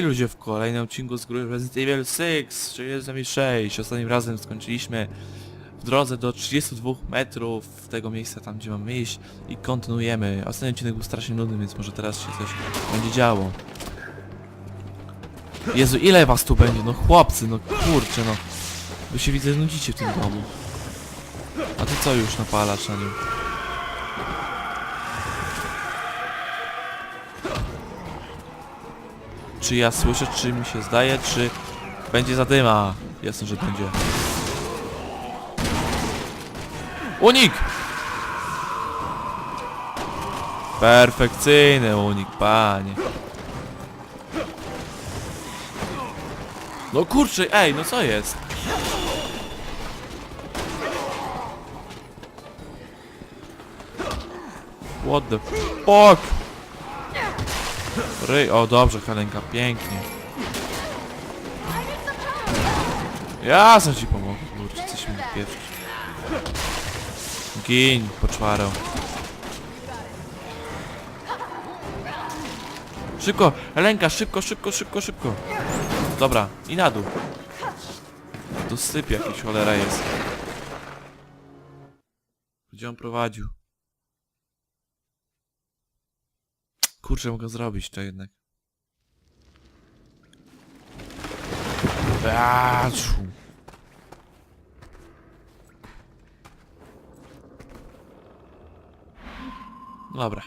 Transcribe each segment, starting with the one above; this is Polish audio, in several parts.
Hej ludzie, w kolejnym odcinku z gry Resident Evil 6, czyli Resident Evil 6. Ostatnim razem skończyliśmy w drodze do 32 metrów tego miejsca, tam gdzie mamy iść i kontynuujemy. Ostatni odcinek był strasznie nudny, więc może teraz się coś będzie działo. Jezu, ile was tu będzie? No chłopcy, no kurczę, no. Wy się widzę nudzicie w tym domu. A ty co już napalasz na nim? Czy ja słyszę, czy mi się zdaje, czy będzie zadyma? Jasne, że będzie. Unik! Perfekcyjny unik, panie. No kurczę, ej, no co jest? What the fuck? Ry... O, dobrze, Helenka, pięknie. Jasno ci pomogę, kurczę, coś mi pieprzyć. Gin, poczwarę. Szybko, Helenka, szybko, szybko, szybko, szybko. Dobra, i na dół. To syp jakiś cholera jest. Gdzie on prowadził? Kurczę, mogę zrobić to jednak. Aaa, ciu. Dobra.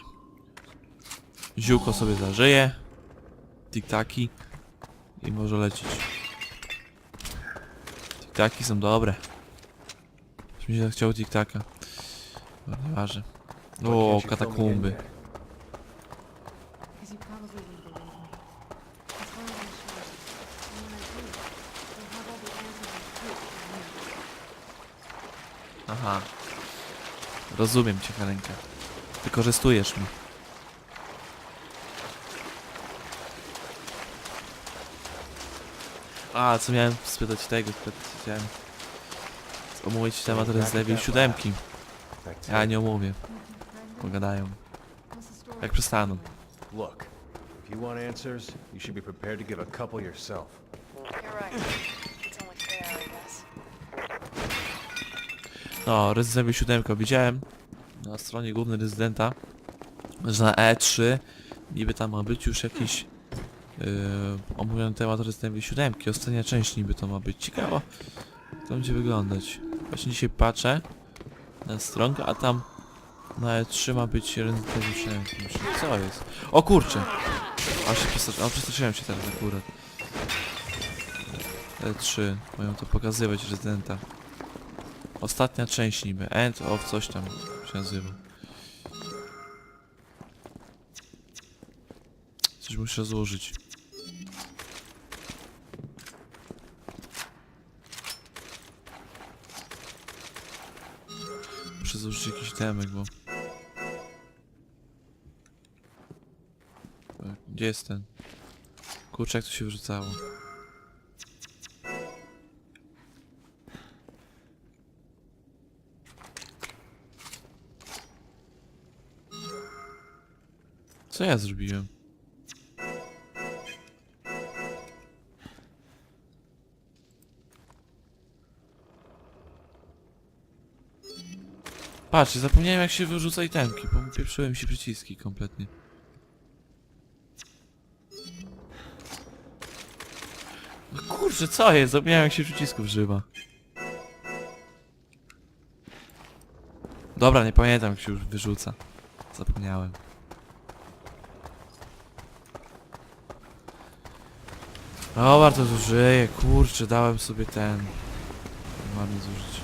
Ziółko sobie zażyje. Tiktaki. I może lecieć. Tiktaki są dobre. Już mi się chciało tiktaka. Nieważne. O, katakumby. Because you probably wouldn't believe me. As far as I'm sure, and when I do, you'll have all the answers and proof you need. Aha. Rozumiem cię, Helenka. Wykorzystujesz mnie. A, co miałem spytać tego, chciałem omówić temat Resident Evil 7. Ja nie omówię, pogadają. Jak przestaną. Look, if you want answers, you should be prepared to give a couple yourself. You're right. No, Resident Evil 7 widziałem na stronie głównej rezydenta, że na E3 niby tam ma być już jakiś yy, omówiony temat Resident Evil 7. Ostatnia część niby to ma być. Ciekawo, jak to będzie wyglądać. Właśnie dzisiaj patrzę na stronkę, a tam na E3 ma być Resident Evil 7. Myślę, Co jest? O kurczę! A się przestraszyłem, przestraszyłem się teraz akurat. E3, mają to pokazywać Rezydenta. Ostatnia część niby. End of coś tam się nazywa. Coś muszę złożyć. Muszę złożyć jakiś temek, bo... Gdzie jest ten? Kurczę, jak to się wrzucało. Co ja zrobiłem? Patrzcie, zapomniałem jak się wyrzuca itemki, bo pieprzyłem się przyciski kompletnie. No kurczę, co jest? Zapomniałem jak się przycisków używa. Dobra, nie pamiętam jak się już wyrzuca. Zapomniałem. Dobra, to zużyję, kurczę, dałem sobie ten... Ładnie zużyć.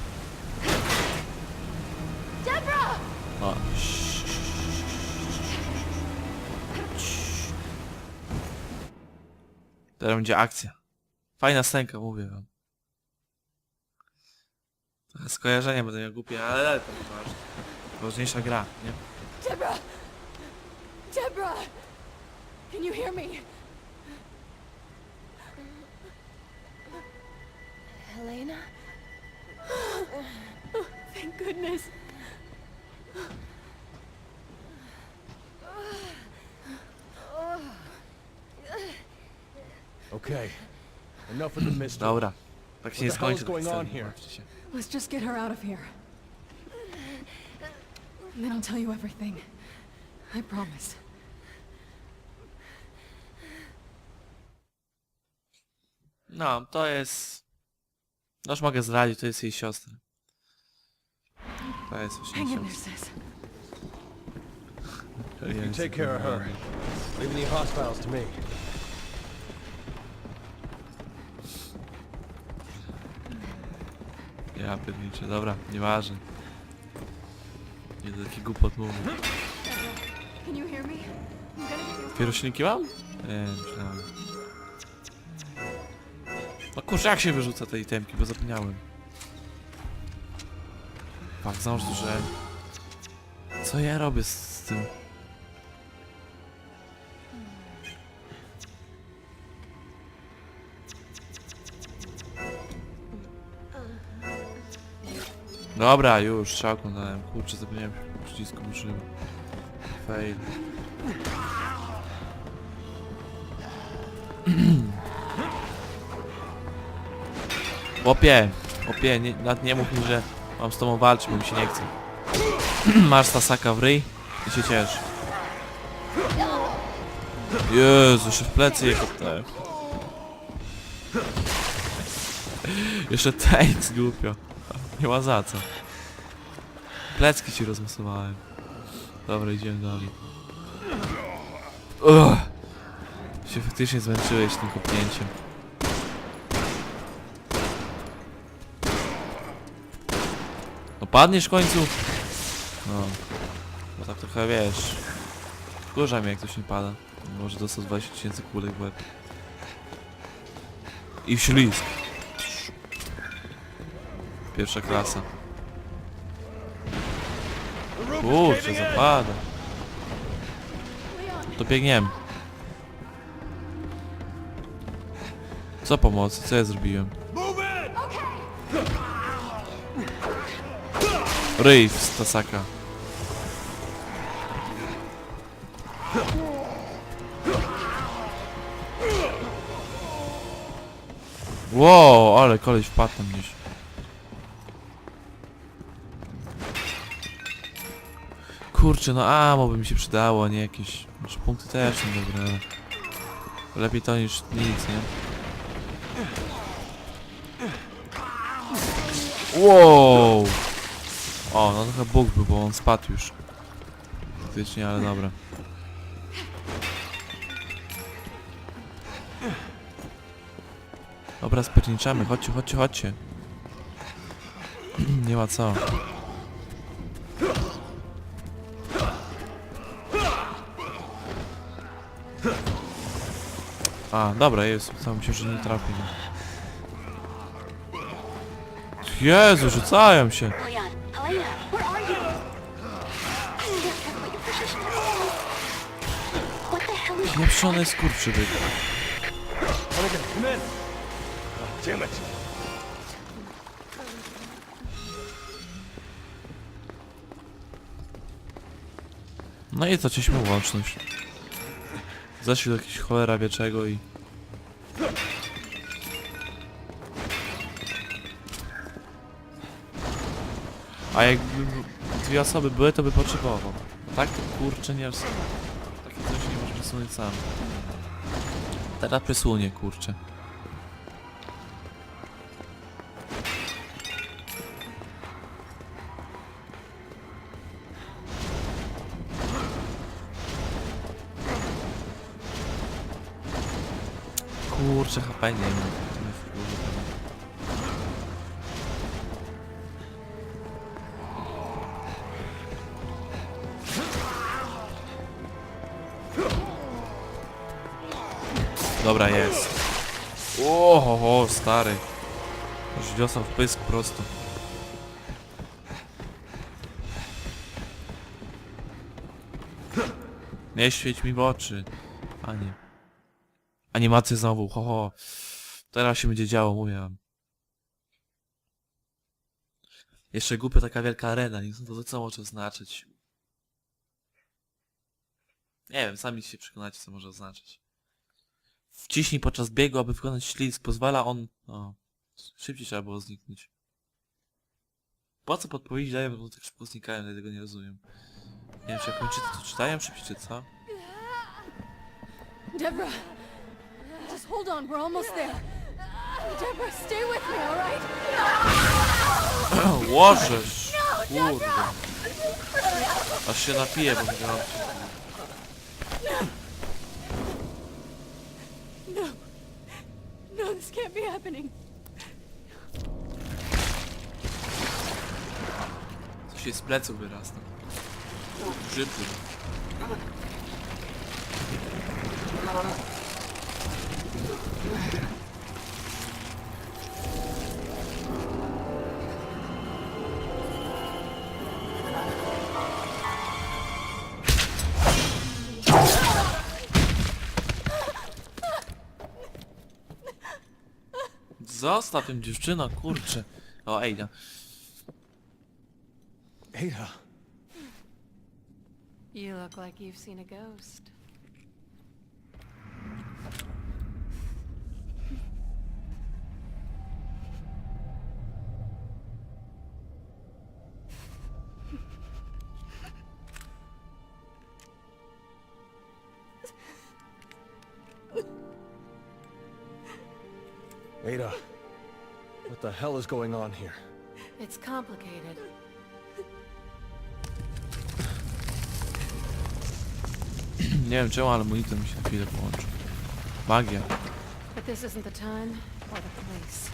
Teraz będzie akcja. Fajna scenka, mówię wam. Trochę skojarzenia będę miał głupie, ale to nie ważne. Ważniejsza gra, nie? Deborah! Deborah! Can you hear me? Helena? Thank goodness. Okay. Enough of the mystery. Dobra. Tak się nie What the hell is skończy. going on here? Let's just get her out of here. And then I'll tell you everything. I promise. No, to jest... No już mogę zdradzić, to jest jej siostra. To jest właśnie Hang in there, siostra. sis. You take care of her. Leave any hostiles to me. Ja pierniczę, dobra, nieważne. Nie do taki głupot mówię. Can you hear me? I'm gonna get you. Pierośniki mam? Nie, myślałem. No kurczę, jak się wyrzuca tej temki, bo zapomniałem. Załóż tu, że... Co ja robię z tym? Dobra, już, strzałką dałem. Kurczę, zapomniałem przycisku użyłem. Fail. Chłopie, chłopie, nie, nawet nie mów mi, że mam z tobą walczyć, bo mi się nie chce. Masz Tasaka w ryj i się ciesz. Jezu, jeszcze w plecy je kopnąłem. Jeszcze tańc głupio. Nie ma za co. Plecki ci rozmasowałem. Dobra, idziemy dalej. Ugh. Się faktycznie zmęczyłeś tym kopnięciem. No padniesz w końcu? No. Bo tak trochę wiesz. Wkurza mnie jak ktoś nie pada. Może dostać 20 tysięcy kulek w łeb. I w ślizg. Pierwsza klasa. Kurczę, zapada. To biegniemy. Co pomocy? Co ja zrobiłem? Ryj z Tasaka. Wow, ale koleś wpadł tam gdzieś. Kurczę, no amo by mi się przydało, nie jakieś... Znaczy punkty też są dobre, ale... Lepiej to niż nic, nie? Wow! O, no trochę bóg był, bo on spadł już. Faktycznie, ale dobra. Dobra, spierniczamy, chodźcie, chodźcie, chodźcie. Nie ma co. A, dobra, jest. Mi się, że nie trafi. No. Jezu, rzucają się. Pieprzony skurczybyk. No i cieśmy łączność. Zaszli do jakiegoś cholera wie czego i... A jakby dwie osoby były, to by potrzebował. Tak kurczę nie... przesunąć. Teraz przesunie, kurczę. Kurczę, HP nie mam. Dobra, jest. Oho, stary. Już w pysk prosto. Nie świeć mi w oczy. Panie. Animacje znowu, ho, ho. Teraz się będzie działo, mówię wam. Jeszcze głupia taka wielka arena, nie to co może oznaczać. Nie wiem, sami się przekonacie co może oznaczać. Wciśnij podczas biegu, aby wykonać ślizg. Pozwala on... O, szybciej trzeba było zniknąć. Po co podpowiedzi dają, bo tak szybko znikają, ja tego nie rozumiem. Nie wiem, czy jak kończycy to czytają szybciej, czy co? Deborah, just hold on. We're almost there. Deborah, stay with me, all right? Łożesz! Kurde. Aż się napiję, bo miałam... No, this can't be happening. Coś jej z pleców wyrasta. Grzyby. Zostaw tym dziewczyno, kurczę. O, Ejda. Ada. You look like you've seen a ghost. Ada. What the hell is going on here? It's complicated. Nie wiem czemu, ale monitor mi się na chwilę połączył. Magia. But this isn't the time or the place.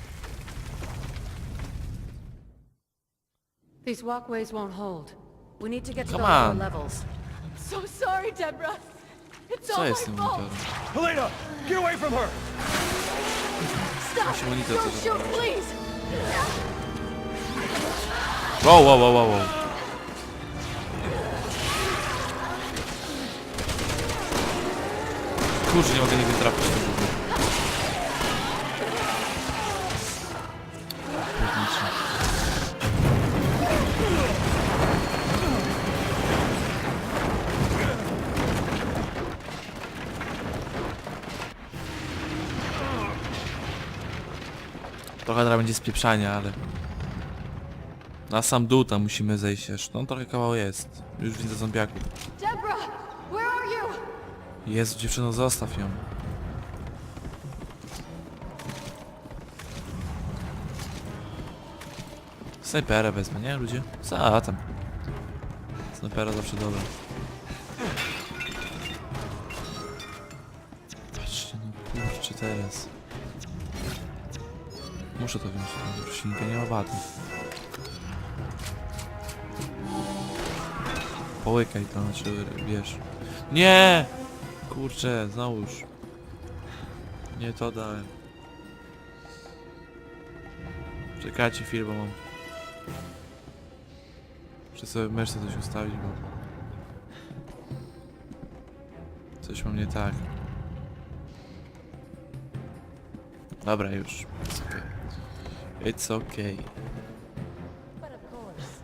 These walkways won't hold. We need to get to Come the lower on. levels. So sorry, Deborah. It's Co jest z tym monitorem? Helena! Get away from her! Się monitor please! Wow, wow, wow, wow, wow. Kurczę, nie mogę nigdy trafić Trochę teraz będzie spieprzania, ale... Na sam dół tam musimy zejść jeszcze. No trochę kawał jest. Już widzę zombiaków. Jezu, dziewczyno, zostaw ją. Snajpera wezmę, nie ludzie? Co tam? Snajpera zawsze dobra. Muszę to wziąć, tą roślinkę, nie ma wady. Połykaj to, znaczy wiesz. Nie! Kurczę, znowuż. Nie to dałem. Czekajcie chwilę, bo mam... Muszę sobie w myszce coś ustawić, bo... Coś mam nie tak. Dobra, już. It's okay. But of course.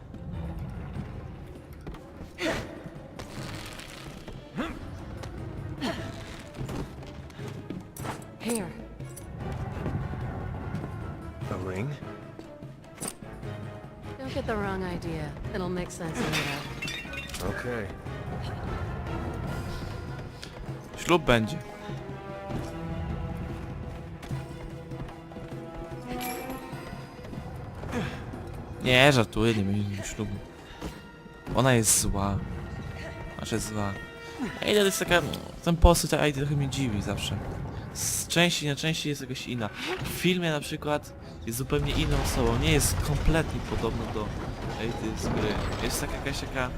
Here. A ring? Don't get the wrong idea. It'll make sense later. Okay. Ślub będzie. Nie, żartuję, nie będzie ślubu. Ona jest zła. Znaczy zła. Ej, to jest taka... Ten postać Aidy trochę mnie dziwi zawsze. Z części na części jest jakaś inna. W filmie na przykład jest zupełnie inną osobą. Nie jest kompletnie podobna do Aidy z gry. Jest taka jakaś taka...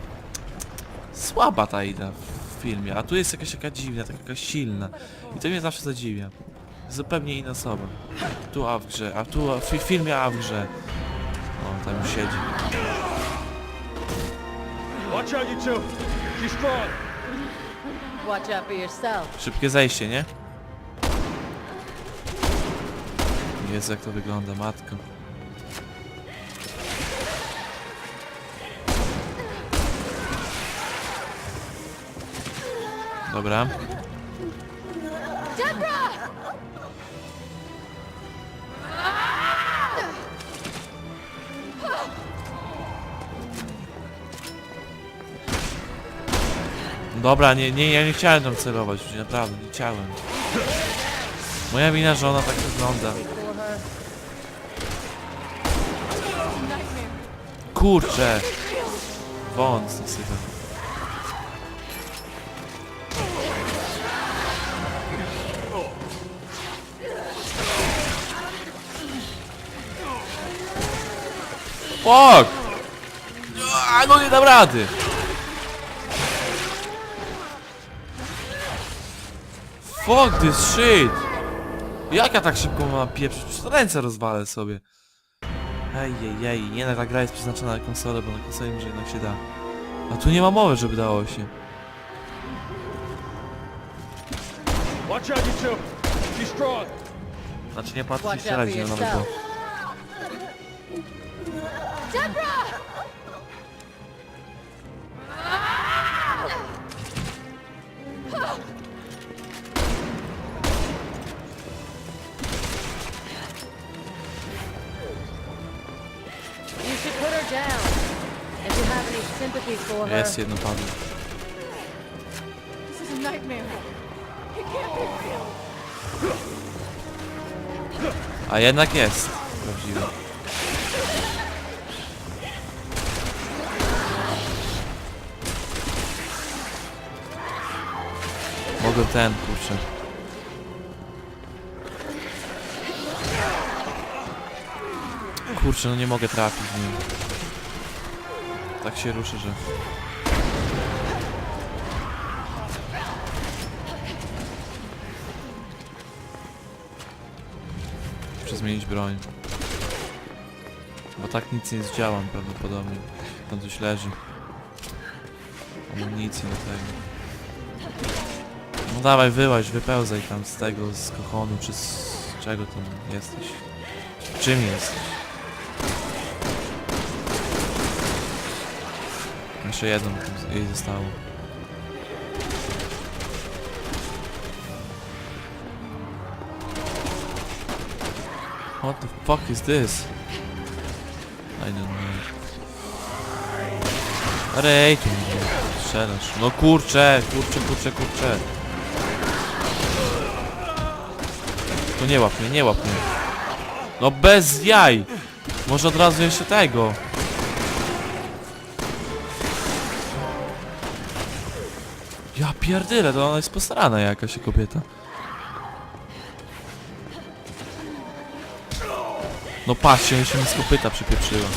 Słaba ta Aida w filmie, a tu jest jakaś taka dziwna, taka silna. I to mnie zawsze zadziwia. Zupełnie inna osoba. Tu a w grze, a tu a w fi- filmie a w grze. Tam już siedzi. Watch out, you two! She's strong! Watch out for yourself. Szybkie zejście, nie? Jezu, jak to wygląda, matko. Dobra. Dobra, nie, nie, ja nie chciałem tam celować, naprawdę, nie chciałem. Moja wina, że ona tak wygląda. Kurczę! Wąs nasypał. Fuck! A, no nie dam rady! Fuck this shit! Jak ja tak szybko mam pieprzyć? Przecież ręce rozwalę sobie. Ej, ej, ej, nie no, ta gra jest przeznaczona na konsolę, bo na konsoli może jednak się da. A tu nie ma mowy, żeby dało się. Watch out, you two! She's strong! Znaczy nie Watch się razie, for no nawet bo... Jest jedno padło. A jednak jest. Prawdziwe. Mogę ten, kurczę. Kurczę, no nie mogę trafić w nim. Tak się ruszę, że... Muszę zmienić broń. Bo tak nic nie zdziałam prawdopodobnie. Tam coś leży. Amunicji do tego. No dawaj, wyłaź, wypełzaj tam z tego, z kochonu, czy z czego tam jesteś. Czym jesteś? Jeszcze jedną tam jej zostało. What the fuck is this? I don't know. Rej, tu strzelasz. No kurczę, kurczę, kurczę, kurczę. To nie łap mnie, nie łap mnie. No bez jaj! Może od razu jeszcze tego. Ja pierdyle, to ona jest postarana jakaś kobieta. No patrzcie, ona się mi z kopyta przypieprzyła.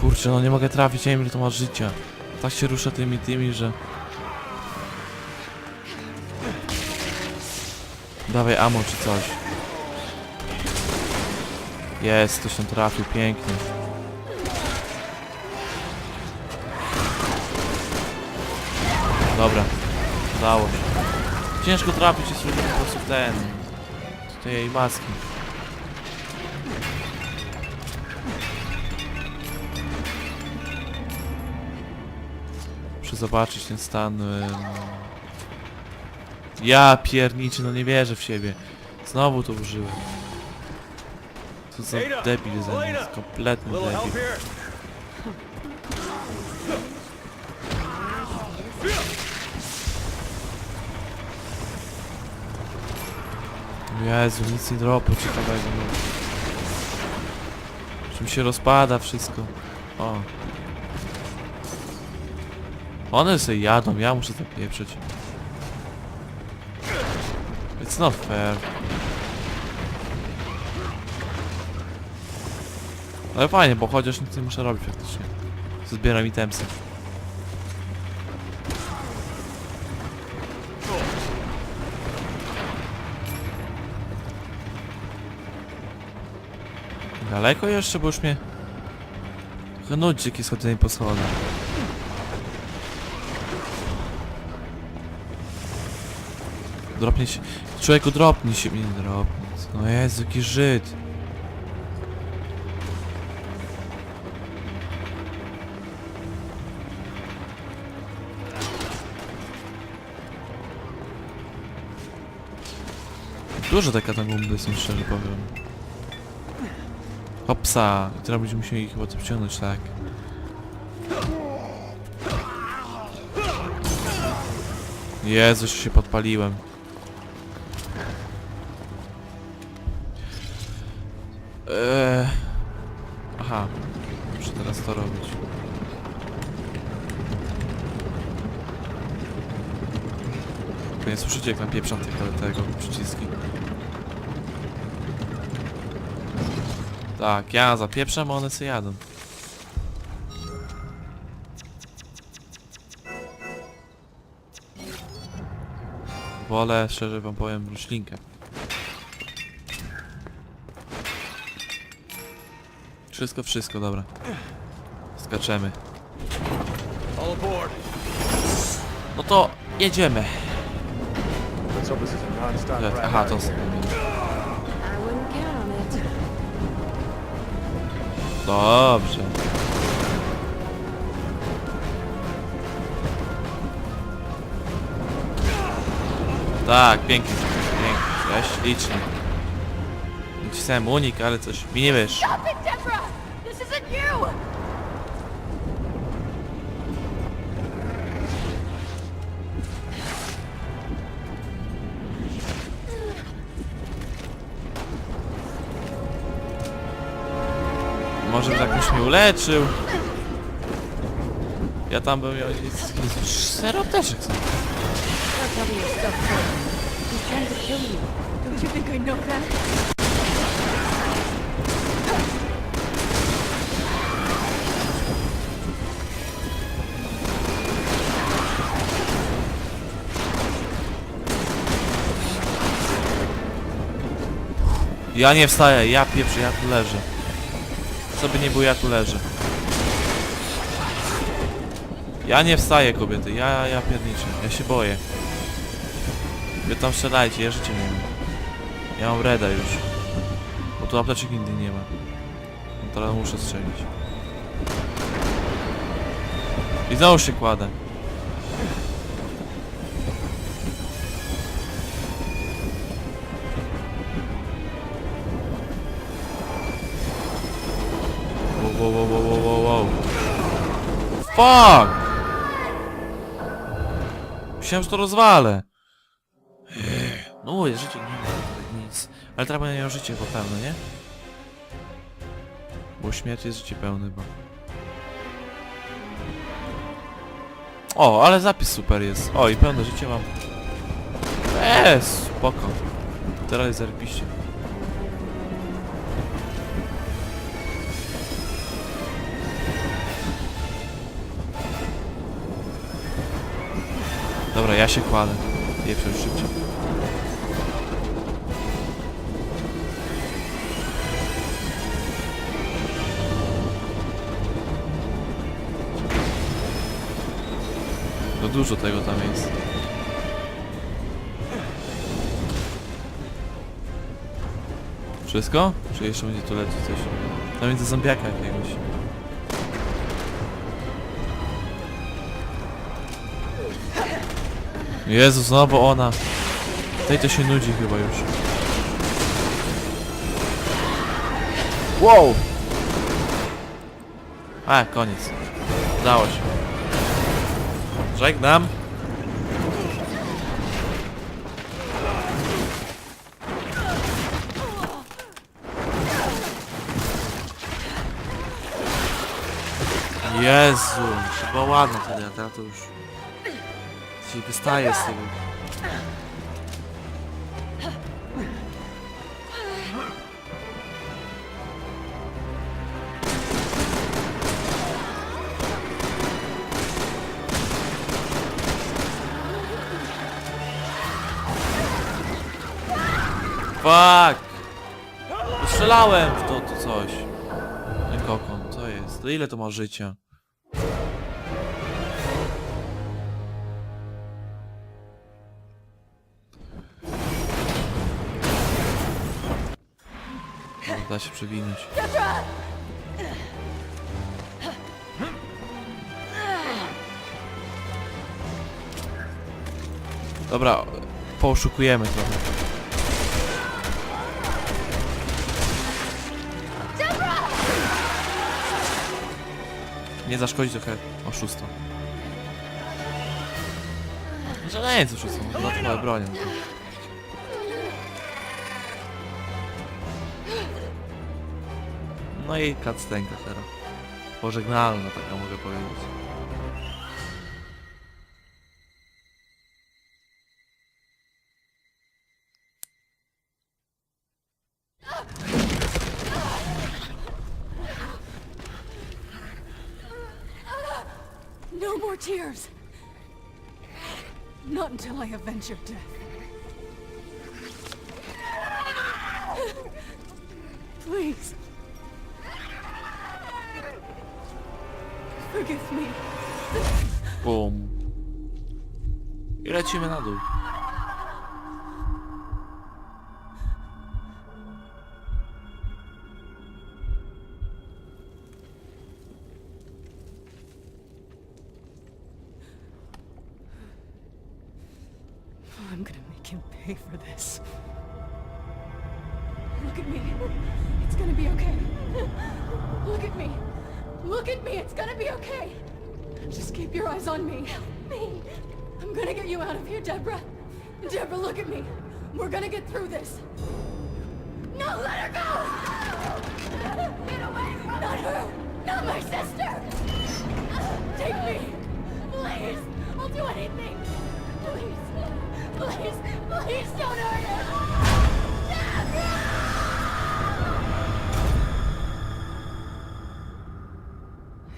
Kurczę, no nie mogę trafić, nie wiem to ma życia. Tak się rusza tymi tymi, że... Dawaj ammo czy coś. Jest, ktoś tam trafił, pięknie. Dobra, udało się. Ciężko trafić, jest po prostu w ten... tej maski. Zobaczyć ten stan... Ja pierniczy, no nie wierzę w siebie. Znowu to użyłem. Co za debil ze mnie, kompletny debil. Jezu, nic nie dropu ciekawego. No. Czym się rozpada wszystko. O. One sobie jadą, ja muszę zapieprzyć. It's not fair. Ale fajnie, bo chociaż nic nie muszę robić faktycznie. Zbieram itemsy. Daleko jeszcze, bo już mnie... Trochę nudzi jakieś schodzenie po schodach. Dropnie się... Człowieku, dropnij się mnie, nie dropnij. No Jezu, jaki Żyd. Duże te katakumby są, szczerze powiem. Hopsa! I teraz będziemy musieli chyba to wciągnąć, tak. Jezus, się podpaliłem. Słyszycie jak napieprzam tego, tego przyciski. Tak, ja zapieprzam, a one sobie jadą. Wolę, szczerze wam powiem, roślinkę. Wszystko, wszystko, dobra. Skaczemy. No to jedziemy. Aha, to... Dobrze. Tak, pięknie. Pięknie. Ja ślicznie. Nacisnąłem unik, ale coś mi nie wiesz. Stop it, Deborah! This isn't you! Jakoś mnie uleczył. Ja tam bym miał... Zero apteczek? Ja nie wstaję, ja pieprzę, ja tu leżę. Co by nie było, ja tu leżę. Ja nie wstaję, kobiety, ja, ja pierniczę, ja się boję. Wy tam strzelajcie, ja życie nie mam. Ja mam reda już. Bo tu apteczek nigdy nie ma. No teraz muszę strzelić. I znowu się kładę. Fuck! Myślałem, że to rozwalę. No mówię, życie nie ma nic. Ale teraz będę miał życie pełne, nie? Bo śmierć jest życie pełne, bo... O, ale zapis super jest. O, i pełne życie mam. Eee, spoko. Teraz jest zarpiście. Dobra, ja się kładę. Pieprzę już szybciej. No dużo tego tam jest. Wszystko? Czy jeszcze będzie tu lecieć coś? Tam widzę zombiaka jakiegoś. Jezu, znowu ona. Tej to się nudzi chyba już. Wow! A, koniec. Udało się. Żegnam. Jezu, chyba ładno wtedy, a teraz to już... Dzisiaj wystaje z tego. Fuck! Strzelałem w to, to coś. Nie kokon, co jest? To ile to ma życia? Da się przewinąć. Dobra, poszukujemy trochę. Nie zaszkodzi trochę oszustwa. Że nie jest oszustwo, dodatkowe bronią. No i cutscenka teraz. Pożegnalna taka mogę powiedzieć. No more tears. Not until I avenge your death. Bum. I lecimy na dół.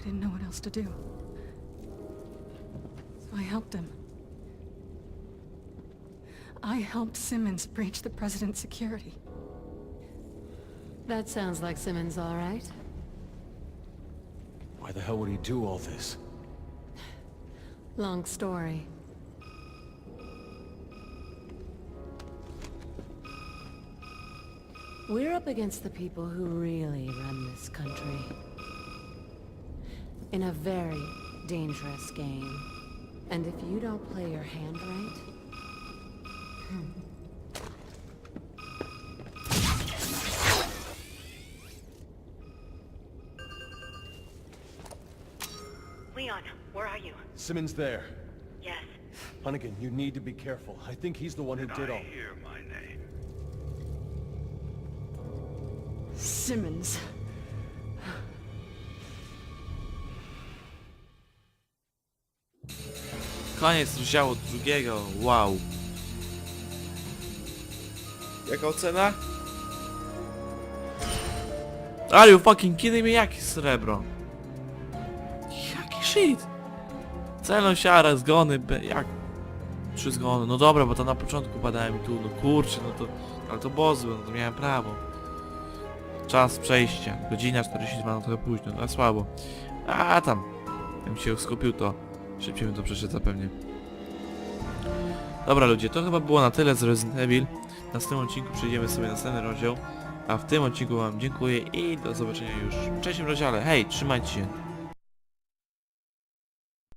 I didn't know what else to do. So I helped him. I helped Simmons breach the president's security. That sounds like Simmons, all right. Why the hell would he do all this? Long story. We're up against the people who really run this country. In a very dangerous game. And if you don't play your hand right... Leon, where are you? Simmons there. Yes. Hunnigan, you need to be careful. I think he's the one who did all... hear my name. Simmons. Koniec rozdziału drugiego. Wow. Jaka ocena? Are you fucking kidding me? Jakie srebro? Jaki shit? Celą siara, zgony, be, jak? Trzy zgony, no dobra, bo to na początku badałem tu, no kurczę, no to... Ale to był, no to miałem prawo. Czas przejścia, godzina 42, no trochę późno, no słabo. A tam, bym się skupił to szybciej bym to przeszedł zapewnie. Dobra ludzie, to chyba było na tyle z Resident Evil. W następnym odcinku przejdziemy sobie na następny rozdział. A w tym odcinku wam dziękuję i do zobaczenia już w trzecim rozdziale. Hej, trzymajcie się.